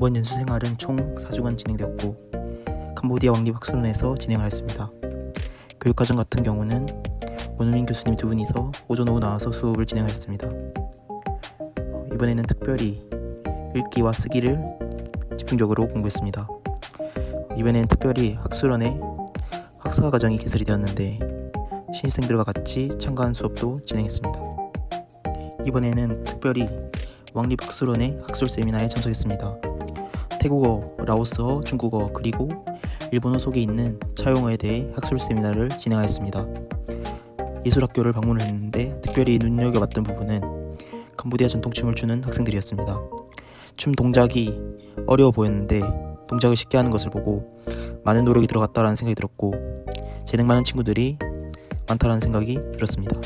이번 연수 생활은 총 4주간 진행되었고 캄보디아 왕립학술원에서 진행하였습니다. 교육과정 같은 경우는 원우민 교수님 두 분이서 오전 오후 나와서 수업을 진행하였습니다. 어, 이번에는 특별히 읽기와 쓰기를 집중적으로 공부했습니다. 어, 이번에는 특별히 학술원에 학사 과정이 개설이 되었는데 신입생들과 같이 참가한 수업도 진행했습니다. 이번에는 특별히 왕립학술원의 학술 세미나에 참석했습니다. 태국어, 라오스어, 중국어 그리고 일본어 속에 있는 차용어에 대해 학술 세미나를 진행하였습니다. 예술학교를 방문을 했는데 특별히 눈여겨봤던 부분은 캄보디아 전통춤을 추는 학생들이었습니다. 춤 동작이 어려워 보였는데 동작을 쉽게 하는 것을 보고 많은 노력이 들어갔다라는 생각이 들었고 재능 많은 친구들이 많다라는 생각이 들었습니다.